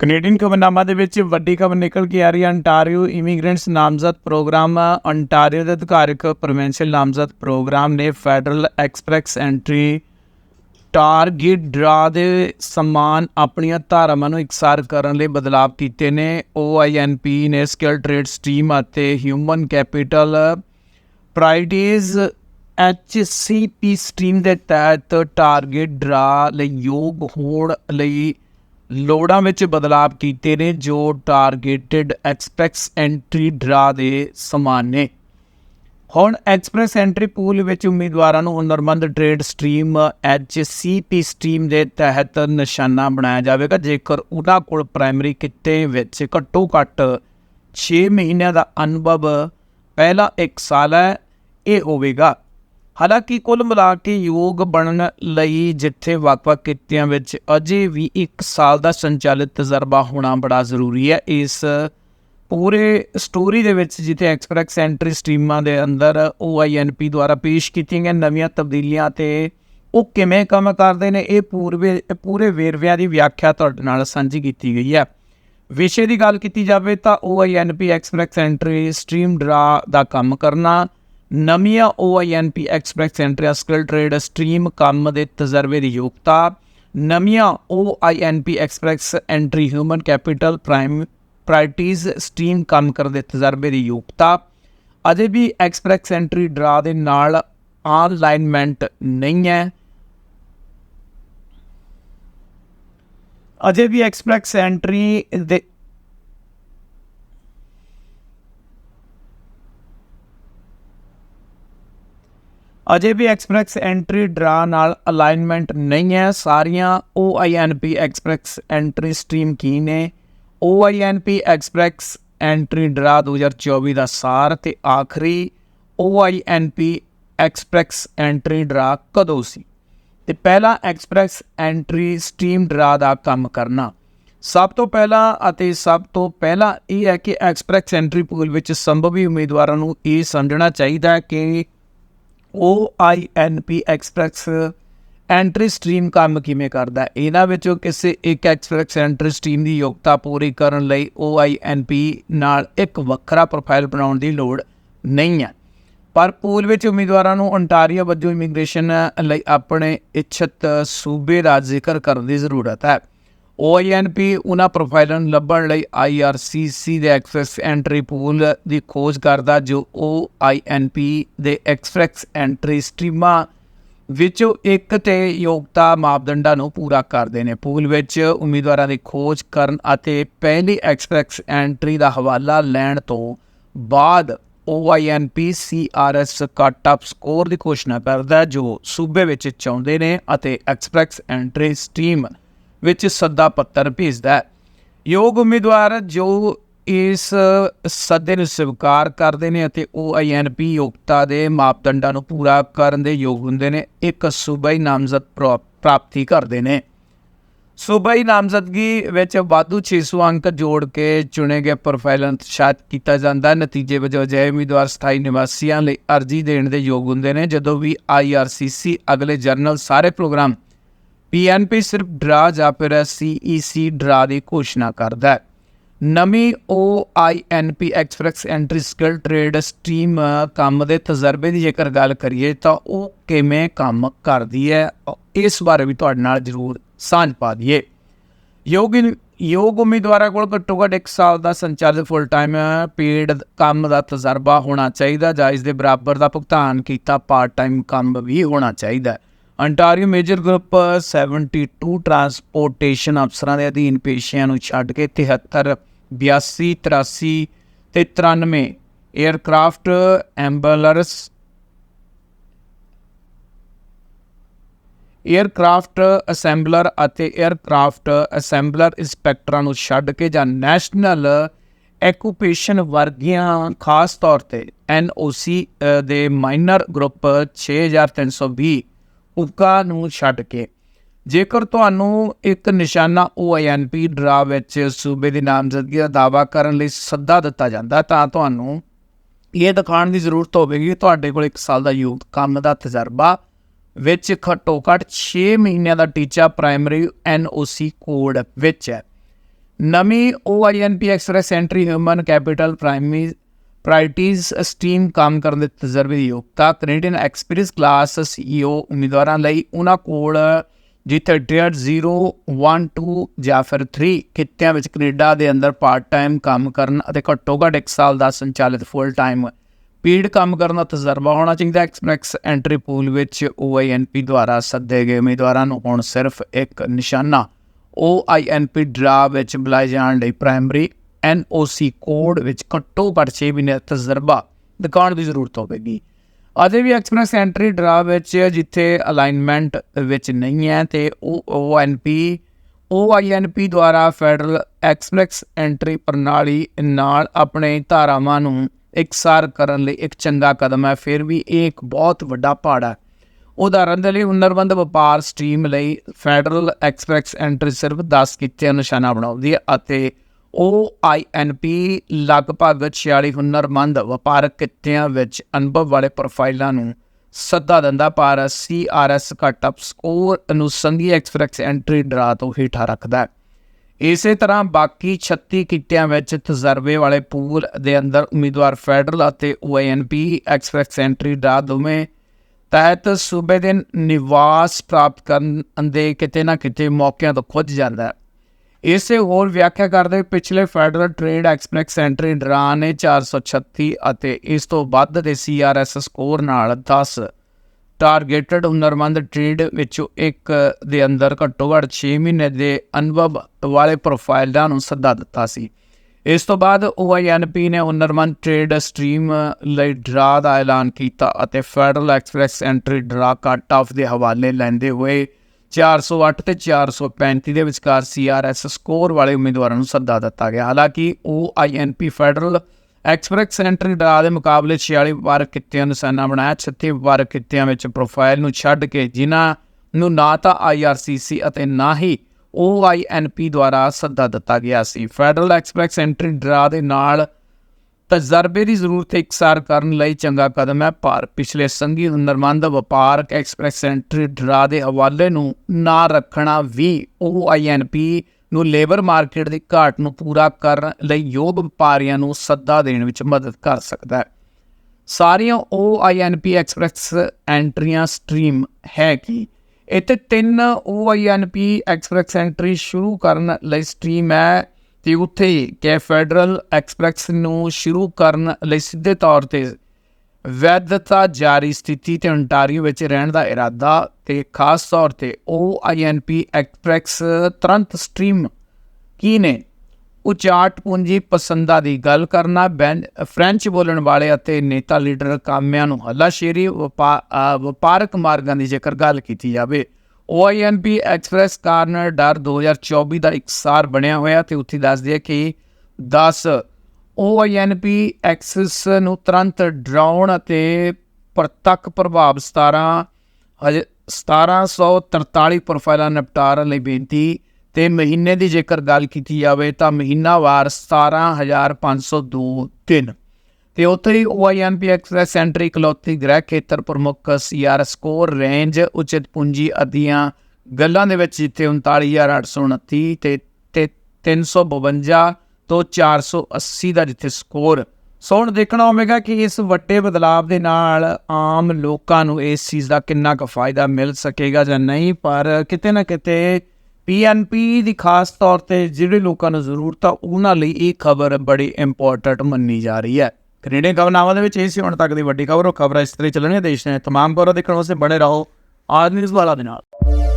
Canadian ਖਬਰਨਾਮਾ ਦੇ ਵਿੱਚ ਵੱਡੀ ਖਬਰ ਨਿਕਲ ਕੇ ਆ ਰਹੀ ਹੈ। ਅੰਟਾਰੀਓ ਇਮੀਗ੍ਰੈਂਟਸ ਨਾਮਜ਼ਦ ਪ੍ਰੋਗਰਾਮ ਅੰਟਾਰੀਓ ਦੇ ਅਧਿਕਾਰਿਕ ਪ੍ਰੋਵਿੰਸ਼ੀਅਲ ਨਾਮਜ਼ਦ ਪ੍ਰੋਗਰਾਮ ਨੇ federal express entry target draw ਦੇ ਸਮਾਨ ਆਪਣੀਆਂ ਧਾਰਾਵਾਂ ਨੂੰ ਇਕਸਾਰ ਕਰਨ ਲਈ ਬਦਲਾਅ ਕੀਤੇ ਨੇ। OINP ਨੇ ਸਕਿਲ ਟ੍ਰੇਡ ਸਟ੍ਰੀਮ ਅਤੇ human capital priorities HCP stream ਦੇ ਤਹਿਤ ਟਾਰਗੇਟ ਡਰਾ ਲਈ ਯੋਗ ਹੋਣ ਲਈ ਲੋੜਾਂ ਵਿੱਚ ਬਦਲਾਅ ਕੀਤੇ ਨੇ ਜੋ ਟਾਰਗੇਟਡ ਐਕਸਪ੍ਰੈਸ ਐਂਟਰੀ ਡਰਾ ਦੇ ਸਮਾਨ ਨੇ। ਹੁਣ ਐਕਸਪ੍ਰੈਸ ਐਂਟਰੀ ਪੂਲ ਵਿੱਚ ਉਮੀਦਵਾਰਾਂ ਨੂੰ ਹੁਨਰਮੰਦ ਟ੍ਰੇਡ ਸਟ੍ਰੀਮ ਐਚਸੀਪੀ ਸਟਰੀਮ ਦੇ ਤਹਿਤ ਨਿਸ਼ਾਨਾ ਬਣਾਇਆ ਜਾਵੇਗਾ। ਜੇਕਰ ਉਹਨਾਂ ਕੋਲ ਪ੍ਰਾਇਮਰੀ ਕਿੱਤੇ ਵਿੱਚ ਘੱਟੋ ਘੱਟ 6 ਮਹੀਨਿਆਂ ਦਾ ਅਨੁਭਵ ਪਹਿਲਾ 1 ਸਾਲ ਹੈ, ਇਹ ਹੋਵੇਗਾ। ਹਾਲਾਂਕਿ ਕੁੱਲ ਮਿਲਾ ਕੇ ਯੋਗ ਬਣਨ ਲਈ ਜਿੱਥੇ ਵੱਖ-ਵੱਖ ਕਿੱਤਿਆਂ ਵਿੱਚ ਅਜੇ ਵੀ 1 ਸਾਲ ਦਾ ਸੰਚਾਲਿਤ ਤਜਰਬਾ ਹੋਣਾ ਬੜਾ ਜ਼ਰੂਰੀ ਹੈ। ਇਸ ਪੂਰੇ ਸਟੋਰੀ ਦੇ ਵਿੱਚ ਜਿੱਥੇ ਐਕਸਪ੍ਰੈਸ ਐਂਟਰੀ ਸਟ੍ਰੀਮਾਂ ਦੇ ਅੰਦਰ OINP ਦੁਆਰਾ ਪੇਸ਼ ਕੀਤੀਆਂ ਗਈਆਂ ਨਵੀਆਂ ਤਬਦੀਲੀਆਂ ਤੇ ਉਹ ਕਿਵੇਂ ਕੰਮ ਕਰਦੇ ਨੇ, ਇਹ ਪੂਰਵੇ, ਪੂਰੇ ਵੇਰਵਿਆਂ ਦੀ ਵਿਆਖਿਆ ਤੁਹਾਡੇ ਨਾਲ ਸਾਂਝੀ ਕੀਤੀ ਗਈ ਹੈ। ਵਿਸ਼ੇ ਦੀ ਗੱਲ ਕੀਤੀ ਜਾਵੇ ਤਾਂ OINP express entry stream draw ਦਾ ਕੰਮ ਕਰਨਾ ਨਵੀਆਂ OINP express entry skill trade stream ਕੰਮ ਦੇ ਤਜਰਬੇ ਦੀ ਯੋਗਤਾ, ਨਵੀਆਂ OINP express entry human capital prime priorities stream ਕੰਮ ਕਰਨ ਦੇ ਤਜਰਬੇ ਦੀ ਯੋਗਤਾ, ਅਜੇ ਵੀ ਐਕਸਪ੍ਰੈਸ ਐਂਟਰੀ ਡਰਾ ਦੇ ਨਾਲ ਆਨਲਾਈਨਮੈਂਟ ਨਹੀਂ ਹੈ। ਅਜੇ ਵੀ ਐਕਸਪ੍ਰੈਸ ਐਂਟਰੀ ਦੇ ਅਜੇ ਵੀ ਐਕਸਪ੍ਰੈਸ ਐਂਟਰੀ ਡਰਾ ਨਾਲ ਅਲਾਈਨਮੈਂਟ ਨਹੀਂ ਹੈ। ਸਾਰੀਆਂ OINP ਐਕਸਪ੍ਰੈਸ ਐਂਟਰੀ ਸਟ੍ਰੀਮ ਕੀ ਨੇ? OINP ਐਕਸਪ੍ਰੈਸ ਐਂਟਰੀ ਡਰਾ 2024 ਦਾ ਸਾਰ ਤੇ ਆਖਰੀ OINP ਐਕਸਪ੍ਰੈਸ ਐਂਟਰੀ ਡਰਾ ਕਦੋਂ ਸੀ? ਤੇ ਪਹਿਲਾ ਐਕਸਪ੍ਰੈਸ ਐਂਟਰੀ ਸਟ੍ਰੀਮ ਡਰਾ ਦਾ ਕੰਮ ਕਰਨਾ। ਸਭ ਤੋਂ ਪਹਿਲਾਂ ਅਤੇ ਸਭ ਤੋਂ ਪਹਿਲਾਂ ਇਹ ਹੈ ਕਿ ਐਕਸਪ੍ਰੈਸ ਐਂਟਰੀ ਪੂਲ ਵਿੱਚ ਸੰਭਵੀ ਉਮੀਦਵਾਰਾਂ ਨੂੰ ਇਹ ਸਮਝਣਾ ਚਾਹੀਦਾ ਹੈ ਕਿ OINP ਐਕਸਪ੍ਰੈਸ ਐਂਟਰੀ ਸਟ੍ਰੀਮ ਕੰਮ ਕਿਵੇਂ ਕਰਦਾ ਹੈ? ਇਹਨਾਂ ਵਿੱਚੋਂ ਕਿਸੇ ਇੱਕ ਐਕਸਪ੍ਰੈਸ ਐਂਟਰੀ ਸਟ੍ਰੀਮ ਦੀ ਯੋਗਤਾ ਪੂਰੀ ਕਰਨ ਲਈ ਓ ਆਈ ਐੱਨ ਪੀ ਨਾਲ ਇੱਕ ਵੱਖਰਾ ਪ੍ਰੋਫਾਈਲ ਬਣਾਉਣ ਦੀ ਲੋੜ ਨਹੀਂ ਹੈ। ਪਰ ਪੂਲ ਵਿੱਚ ਉਮੀਦਵਾਰਾਂ ਨੂੰ ontario ਵਜੋਂ ਇਮੀਗ੍ਰੇਸ਼ਨ ਲਈ ਆਪਣੇ ਇੱਛਤ ਸੂਬੇ ਦਾ ਜ਼ਿਕਰ ਕਰਨ ਦੀ ਜ਼ਰੂਰਤ ਹੈ। OINP ਉਹਨਾਂ ਪ੍ਰੋਫਾਈਲਾਂ ਨੂੰ ਲੱਭਣ ਲਈ IRCC ਦੇ ਐਕਸੈਸ ਐਂਟਰੀ ਪੂਲ ਦੀ ਖੋਜ ਕਰਦਾ, ਜੋ OINP ਦੇ ਐਕਸਪ੍ਰੈਸ ਐਂਟਰੀ ਸਟ੍ਰੀਮਾਂ ਵਿੱਚੋਂ ਇੱਕ ਤੇ ਯੋਗਤਾ ਮਾਪਦੰਡਾਂ ਨੂੰ ਪੂਰਾ ਕਰਦੇ ਨੇ। ਪੂਲ ਵਿੱਚ ਉਮੀਦਵਾਰਾਂ ਦੀ ਖੋਜ ਕਰਨ ਅਤੇ ਪਹਿਲੀ ਐਕਸਪ੍ਰੈਸ ਐਂਟਰੀ ਦਾ ਹਵਾਲਾ ਲੈਣ ਤੋਂ ਬਾਅਦ OINP CRS cut up score ਦੀ ਘੋਸ਼ਣਾ ਕਰਦਾ, ਜੋ ਸੂਬੇ ਵਿੱਚ ਚਾਹੁੰਦੇ ਨੇ ਅਤੇ ਐਕਸਪ੍ਰੈਸ ਐਂਟਰੀ ਸਟ੍ਰੀਮ ਵਿੱਚ ਸੱਦਾ ਪੱਤਰ ਭੇਜਦਾ ਹੈ। ਯੋਗ ਉਮੀਦਵਾਰ ਜੋ ਇਸ ਸੱਦੇ ਨੂੰ ਸਵੀਕਾਰ ਕਰਦੇ ਨੇ ਅਤੇ ਉਹ OINP ਯੋਗਤਾ ਦੇ ਮਾਪਦੰਡਾਂ ਨੂੰ ਪੂਰਾ ਕਰਨ ਦੇ ਯੋਗ ਹੁੰਦੇ ਨੇ, ਇੱਕ ਸੂਬਾਈ ਨਾਮਜ਼ਦ ਪ੍ਰਾ- ਪ੍ਰਾਪਤੀ ਕਰਦੇ ਨੇ। ਸੂਬਾਈ ਨਾਮਜ਼ਦਗੀ ਵਿੱਚ ਵਾਧੂ 600 ਅੰਕ ਜੋੜ ਕੇ ਚੁਣੇ ਗਏ ਪ੍ਰੋਫਾਈਲ ਤੋਂ ਕੀਤਾ ਜਾਂਦਾ ਨਤੀਜੇ ਵਜੋਂ ਅਜਿਹੇ ਉਮੀਦਵਾਰ ਸਥਾਈ ਨਿਵਾਸੀਆਂ ਲਈ ਅਰਜ਼ੀ ਦੇਣ ਦੇ ਯੋਗ ਹੁੰਦੇ ਨੇ। ਜਦੋਂ ਵੀ IRCC ਅਗਲੇ ਜਰਨਲ ਸਾਰੇ ਪ੍ਰੋਗਰਾਮ PNP ਸਿਰਫ ਡਰਾ ਜਾਂ ਫਿਰ CEC ਡਰਾ ਦੀ ਘੋਸ਼ਣਾ ਕਰਦਾ ਹੈ। ਨਵੀਂ OINP express entry skill trade stream ਕੰਮ ਦੇ ਤਜਰਬੇ ਦੀ ਜੇਕਰ ਗੱਲ ਕਰੀਏ ਤਾਂ ਉਹ ਕਿਵੇਂ ਕੰਮ ਕਰਦੀ ਹੈ ਇਸ ਬਾਰੇ ਵੀ ਤੁਹਾਡੇ ਨਾਲ ਜ਼ਰੂਰ ਸਾਂਝ ਪਾ ਦਈਏ। ਯੋਗ ਯੋਗ ਉਮੀਦਵਾਰਾਂ ਕੋਲ ਘੱਟੋ ਘੱਟ 1 ਸਾਲ ਦਾ ਸੰਚਾਲਿਤ ਫੁੱਲ ਟਾਈਮ ਪੇਡ ਕੰਮ ਦਾ ਤਜਰਬਾ ਹੋਣਾ ਚਾਹੀਦਾ ਜਾਂ ਇਸ ਦੇ ਬਰਾਬਰ ਦਾ ਭੁਗਤਾਨ ਕੀਤਾ ਪਾਰਟ ਟਾਈਮ ਕੰਮ ਵੀ ਹੋਣਾ ਚਾਹੀਦਾ ਅੰਟਾਰੀਓ ਮੇਜਰ ਗਰੁੱਪ 72 ਟਰਾਂਸਪੋਰਟੇਸ਼ਨ ਅਫਸਰਾਂ ਦੇ ਅਧੀਨ ਪੇਸ਼ਿਆਂ ਨੂੰ ਛੱਡ ਕੇ 73 82 83 ਤੇ 93 ਏਅਰਕ੍ਰਾਫਟ ਐਂਬੂਲੈਂਸ ਏਅਰਕ੍ਰਾਫਟ ਅਸੈਂਬਲਰ ਅਤੇ ਏਅਰਕ੍ਰਾਫਟ ਅਸੈਂਬਲਰ ਇਨਸਪੈਕਟਰਾਂ ਨੂੰ ਛੱਡ ਕੇ ਜਾਂ ਨੈਸ਼ਨਲ ਐਕੂਪੇਸ਼ਨ ਵਰਗੀਆਂ ਖਾਸ ਤੌਰ ਤੇ ਐਨਓਸੀ ਦੇ ਮਾਈਨਰ ਗਰੁੱਪ 6320 ਉਪਕਾ ਨੂੰ ਛੱਡ ਕੇ। ਜੇਕਰ ਤੁਹਾਨੂੰ ਇੱਕ ਨਿਸ਼ਾਨਾ OINP ਡਰਾ ਵਿੱਚ ਸੂਬੇ ਦੀ ਨਾਮਜ਼ਦਗੀ ਦਾ ਦਾਅਵਾ ਕਰਨ ਲਈ ਸੱਦਾ ਦਿੱਤਾ ਜਾਂਦਾ, ਤਾਂ ਤੁਹਾਨੂੰ ਇਹ ਦਿਖਾਉਣ ਦੀ ਜ਼ਰੂਰਤ ਹੋਵੇਗੀ, ਤੁਹਾਡੇ ਕੋਲ 1 ਸਾਲ ਦਾ ਯੂਥ ਕੰਮ ਦਾ ਤਜਰਬਾ, ਵਿੱਚ ਘੱਟੋ ਘੱਟ 6 ਮਹੀਨਿਆਂ ਦਾ ਟੀਚਾ ਪ੍ਰਾਇਮਰੀ NOC ਕੋਡ ਵਿੱਚ ਹੈ। ਨਵੀਂ OINP express entry human capital primary priorities stream ਕੰਮ ਕਰਨ ਦੇ ਤਜਰਬੇ ਦੀ ਯੋਗਤਾ, ਕੈਨੇਡੀਅਨ ਐਕਸਪੀਰੀਅੰਸ ਕਲਾਸ CEO ਉਮੀਦਵਾਰਾਂ ਲਈ ਉਹਨਾਂ ਕੋਲ ਜਿੱਥੇ ਟੀਅਰ 0 1 2 ਜਾਂ ਫਿਰ 3 ਕਿੱਤਿਆਂ ਵਿੱਚ ਕੈਨੇਡਾ ਦੇ ਅੰਦਰ ਪਾਰਟ ਟਾਈਮ ਕੰਮ ਕਰਨ ਅਤੇ ਘੱਟੋ ਘੱਟ 1 ਸਾਲ ਦਾ ਸੰਚਾਲਿਤ ਫੁੱਲ ਟਾਈਮ ਪੀਡ ਕੰਮ ਕਰਨ ਦਾ ਤਜਰਬਾ ਹੋਣਾ ਚਾਹੀਦਾ। ਐਕਸਪ੍ਰੈਸ ਐਂਟਰੀ ਪੂਲ ਵਿੱਚ OINP ਦੁਆਰਾ ਸੱਦੇ ਗਏ ਉਮੀਦਵਾਰਾਂ ਨੂੰ ਹੁਣ ਸਿਰਫ ਇੱਕ ਨਿਸ਼ਾਨਾ OINP ਡਰਾ ਵਿੱਚ ਬੁਲਾਏ ਜਾਣ ਲਈ ਪ੍ਰਾਇਮਰੀ NOC ਕੋਡ ਵਿੱਚ ਘੱਟੋ ਘੱਟ 6 ਮਹੀਨੇ ਦਾ ਤਜਰਬਾ ਦਿਖਾਉਣ ਦੀ ਜ਼ਰੂਰਤ ਹੋਵੇਗੀ। ਅਜੇ ਵੀ ਐਕਸਪ੍ਰੈਸ ਐਂਟਰੀ ਡਰਾ ਵਿੱਚ ਜਿੱਥੇ ਅਲਾਈਨਮੈਂਟ ਵਿੱਚ ਨਹੀਂ ਹੈ ਤੇ ਉਹ ONP OINP ਦੁਆਰਾ ਫੈਡਰਲ ਐਕਸਪ੍ਰੈਸ ਐਂਟਰੀ ਪ੍ਰਣਾਲੀ ਨਾਲ ਆਪਣੇ ਧਾਰਾਵਾਂ ਨੂੰ ਇਕਸਾਰ ਕਰਨ ਲਈ ਇੱਕ ਚੰਗਾ ਕਦਮ ਹੈ। ਫਿਰ ਵੀ ਇਹ ਇੱਕ ਬਹੁਤ ਵੱਡਾ ਪਹਾੜ ਹੈ। ਉਦਾਹਰਨ ਦੇ ਲਈ ਹੁਨਰਮੰਦ ਵਪਾਰ ਸਟ੍ਰੀਮ ਲਈ ਫੈਡਰਲ ਐਕਸਪ੍ਰੈਸ ਐਂਟਰੀ ਸਿਰਫ 10 ਕਿੱਤਿਆਂ ਨਿਸ਼ਾਨਾ ਬਣਾਉਂਦੀ ਹੈ ਅਤੇ OINP ਲਗਭਗ 46 ਹੁਨਰਮੰਦ ਵਪਾਰਕ ਕਿੱਤਿਆਂ ਵਿੱਚ ਅਨੁਭਵ ਵਾਲੇ ਪ੍ਰੋਫਾਈਲਾਂ ਨੂੰ ਸੱਦਾ ਦਿੰਦਾ ਪਰ CRS ਘਟਪ ਸਕੋਰ ਨੂੰ ਸੰਘੀ ਐਕਸਪ੍ਰੈਸ ਐਂਟਰੀ ਡਰਾ ਤੋਂ ਹੇਠਾਂ ਰੱਖਦਾ ਹੈ। ਇਸੇ ਤਰ੍ਹਾਂ ਬਾਕੀ 36 ਕਿੱਤਿਆਂ ਵਿੱਚ ਤਜਰਬੇ ਵਾਲੇ ਪੂਲ ਦੇ ਅੰਦਰ ਉਮੀਦਵਾਰ ਫੈਡਰਲ ਅਤੇ OINP ਐਕਸਪ੍ਰੈਸ ਐਂਟਰੀ ਡਰਾ ਦੋਵੇਂ ਤਹਿਤ ਸੂਬੇ ਦੇ ਨਿਵਾਸ ਪ੍ਰਾਪਤ ਕਰਨ ਦੇ ਕਿਤੇ ਨਾ ਕਿਤੇ ਮੌਕਿਆਂ ਤੋਂ ਖੁੱਜ ਜਾਂਦਾ ਹੈ। ਇਸੇ ਹੋਰ ਵਿਆਖਿਆ ਕਰਦੇ ਪਿਛਲੇ federal trade express entry draw ਨੇ 436 ਅਤੇ ਇਸ ਤੋਂ ਵੱਧ ਦੇ CRS ਸਕੋਰ ਨਾਲ 10 ਟਾਰਗੇਟਡ ਹੁਨਰਮੰਦ ਟ੍ਰੇਡ ਵਿੱਚੋਂ ਇੱਕ ਦੇ ਅੰਦਰ ਘੱਟੋ ਘੱਟ 6 ਮਹੀਨੇ ਦੇ ਅਨੁਭਵ ਵਾਲੇ ਪ੍ਰੋਫਾਈਲਾਂ ਨੂੰ ਸੱਦਾ ਦਿੱਤਾ ਸੀ। ਇਸ ਤੋਂ ਬਾਅਦ OINP ਨੇ ਹੁਨਰਮੰਦ ਟ੍ਰੇਡ ਸਟ੍ਰੀਮ ਲਈ ਡਰਾ ਦਾ ਐਲਾਨ ਕੀਤਾ ਅਤੇ ਫੈਡਰਲ ਐਕਸਪ੍ਰੈਸ ਐਂਟਰੀ ਡਰਾ ਕੱਟ ਆਫ ਦੇ ਹਵਾਲੇ ਲੈਂਦੇ ਹੋਏ 408 ਤੇ 435 ਦੇ ਵਿਚਕਾਰ CRS ਸਕੋਰ ਵਾਲੇ ਉਮੀਦਵਾਰਾਂ ਨੂੰ ਸੱਦਾ ਦਿੱਤਾ ਗਿਆ। ਹਾਲਾਂਕਿ OINP federal express entry draw ਦੇ ਮੁਕਾਬਲੇ 46 ਵਾਰ ਕਿੱਤਿਆਂ ਨੂੰ ਨਿਸ਼ਾਨਾ ਬਣਾਇਆ 36 ਵਾਰ ਕਿੱਤਿਆਂ ਵਿੱਚ ਪ੍ਰੋਫਾਈਲ ਨੂੰ ਛੱਡ ਕੇ ਜਿਨ੍ਹਾਂ ਨੂੰ ਨਾ ਤਾਂ IRCC ਅਤੇ ਨਾ ਹੀ OINP ਦੁਆਰਾ ਸੱਦਾ ਦਿੱਤਾ ਗਿਆ ਸੀ। ਫੈਡਰਲ ਐਕਸਪ੍ਰੈਸ ਐਂਟਰੀ ਡਰਾ ਦੇ ਨਾਲ ਤਜਰਬੇ ਦੀ ਜ਼ਰੂਰਤ ਇਕਸਾਰ ਕਰਨ ਲਈ ਚੰਗਾ ਕਦਮ ਹੈ। ਪਰ ਪਿਛਲੇ ਸੰਗੀ ਹੁਨਰਮੰਦ ਵਪਾਰਕ ਐਕਸਪ੍ਰੈਸ ਐਂਟਰੀ ਡਰਾ ਦੇ ਹਵਾਲੇ ਨੂੰ ਨਾ ਰੱਖਣਾ ਵੀ OINP ਨੂੰ ਲੇਬਰ ਮਾਰਕੀਟ ਦੀ ਘਾਟ ਨੂੰ ਪੂਰਾ ਕਰਨ ਲਈ ਯੋਗ ਵਪਾਰੀਆਂ ਨੂੰ ਸੱਦਾ ਦੇਣ ਵਿੱਚ ਮਦਦ ਕਰ ਸਕਦਾ ਹੈ। ਸਾਰੀਆਂ OINP ਐਕਸਪ੍ਰੈਸ ਐਂਟਰੀਆਂ ਸਟ੍ਰੀਮ ਹੈ ਕਿ ਇੱਥੇ ਤਿੰਨ OINP ਐਕਸਪ੍ਰੈਸ ਐਂਟਰੀ ਸ਼ੁਰੂ ਕਰਨ ਲਈ ਸਟ੍ਰੀਮ ਹੈ। ਤੇ ਉੱਥੇ ਕਿ ਫੈਡਰਲ ਐਕਸਪ੍ਰੈਸ ਨੂੰ ਸ਼ੁਰੂ ਕਰਨ ਲਈ ਸਿੱਧੇ ਤੌਰ ਤੇ ਵੈਧਤਾ ਜਾਰੀ ਸਥਿਤੀ ਤੇ ontario ਵਿੱਚ ਰਹਿਣ ਦਾ ਇਰਾਦਾ ਤੇ ਖਾਸ ਤੌਰ ਤੇ OINP ਐਕਸਪ੍ਰੈਸ ਤੁਰੰਤ ਸਟ੍ਰੀਮ ਕੀ ਨੇ? ਉਚਾਟ ਪੂੰਜੀ ਪਸੰਦਾ ਦੀ ਗੱਲ ਕਰਨਾ, ਬੈਨ, ਫ੍ਰੈਂਚ ਬੋਲਣ ਵਾਲੇ ਅਤੇ ਨੇਤਾ ਲੀਡਰ ਕਾਮਿਆਂ ਨੂੰ ਹੱਲਾਸ਼ੇਰੀ, ਵਪਾ- ਵਪਾਰਕ ਮਾਰਗਾਂ ਦੀ ਜੇਕਰ ਗੱਲ ਕੀਤੀ ਜਾਵੇ OINP ਐਕਸਪ੍ਰੈਸ ਕਾਰਨ ਡਰ 2024 ਦਾ ਇਕਸਾਰ ਬਣਿਆ ਹੋਇਆ ਤੇ ਉੱਥੇ ਦੱਸਦੀ ਹੈ ਕਿ 10 OINP ਐਕਸੈਸ ਨੂੰ ਤੁਰੰਤ ਡਰਾਉਣ ਅਤੇ ਪ੍ਰਤੱਖ ਪ੍ਰਭਾਵ 17 ਹਜੇ 1743 ਪ੍ਰੋਫਾਈਲਾਂ ਨਿਪਟਾਰਨ ਲਈ ਬੇਨਤੀ ਤੇ ਮਹੀਨੇ ਦੀ ਜੇਕਰ ਗੱਲ ਕੀਤੀ ਜਾਵੇ ਤਾਂ ਮਹੀਨਾਵਾਰ 17502 ਦਿਨ। ਤੇ ਉੱਥੇ ਹੀ OINP ਐਕਸਪ੍ਰੈਸ ਸੈਂਟਰ ਇਕਲੌਤੀ ਗ੍ਰਹਿ ਖੇਤਰ ਪ੍ਰਮੁੱਖ ਸੀਆਰ ਸਕੋਰ ਰੇਂਜ ਉਚਿਤ ਪੂੰਜੀ ਅਧੀਆਂ ਗੱਲਾਂ ਦੇ ਵਿੱਚ ਜਿੱਥੇ 39829 ਤੇ ਤੇ 352 ਤੋਂ 480 ਦਾ ਜਿੱਥੇ ਸਕੋਰ ਸੋ ਹੁਣ ਦੇਖਣਾ ਹੋਵੇਗਾ ਕਿ ਇਸ ਵੱਡੇ ਬਦਲਾਅ ਦੇ ਨਾਲ ਆਮ ਲੋਕਾਂ ਨੂੰ ਇਸ ਚੀਜ਼ ਦਾ ਕਿੰਨਾ ਕੁ ਫਾਇਦਾ ਮਿਲ ਸਕੇਗਾ ਜਾਂ ਨਹੀਂ, ਪਰ ਕਿਤੇ ਨਾ ਕਿਤੇ ਪੀਐਨਪੀ ਦੀ ਖਾਸ ਤੌਰ ਤੇ ਜਿਹੜੇ ਲੋਕਾਂ ਨੂੰ ਜ਼ਰੂਰਤ ਆ, ਉਹਨਾਂ ਲਈ ਇਹ ਖਬਰ ਬੜੀ ਇੰਪੋਰਟੈਂਟ ਮੰਨੀ ਜਾ ਰਹੀ ਹੈ। ਕੈਨੇਡੀਅਨ ਖਬਰਨਾਮਾ ਦੇ ਵਿੱਚ ਇਹ ਸੀ ਹੁਣ ਤੱਕ ਦੀ ਵੱਡੀ ਖਬਰ। ਉਹ ਖਬਰਾਂ ਇਸ ਤਰ੍ਹਾਂ ਚੱਲਣੀਆਂ। ਦੇਸ਼ ਨੇ ਤਮਾਮ ਖਬਰਾਂ ਦੇਖਣ ਵਾਸਤੇ ਬਣੇ ਰਹੋ ਆਦਮੀ ਨਿਊਜ਼ ਵਾਲਾ ਦੇ ਨਾਲ।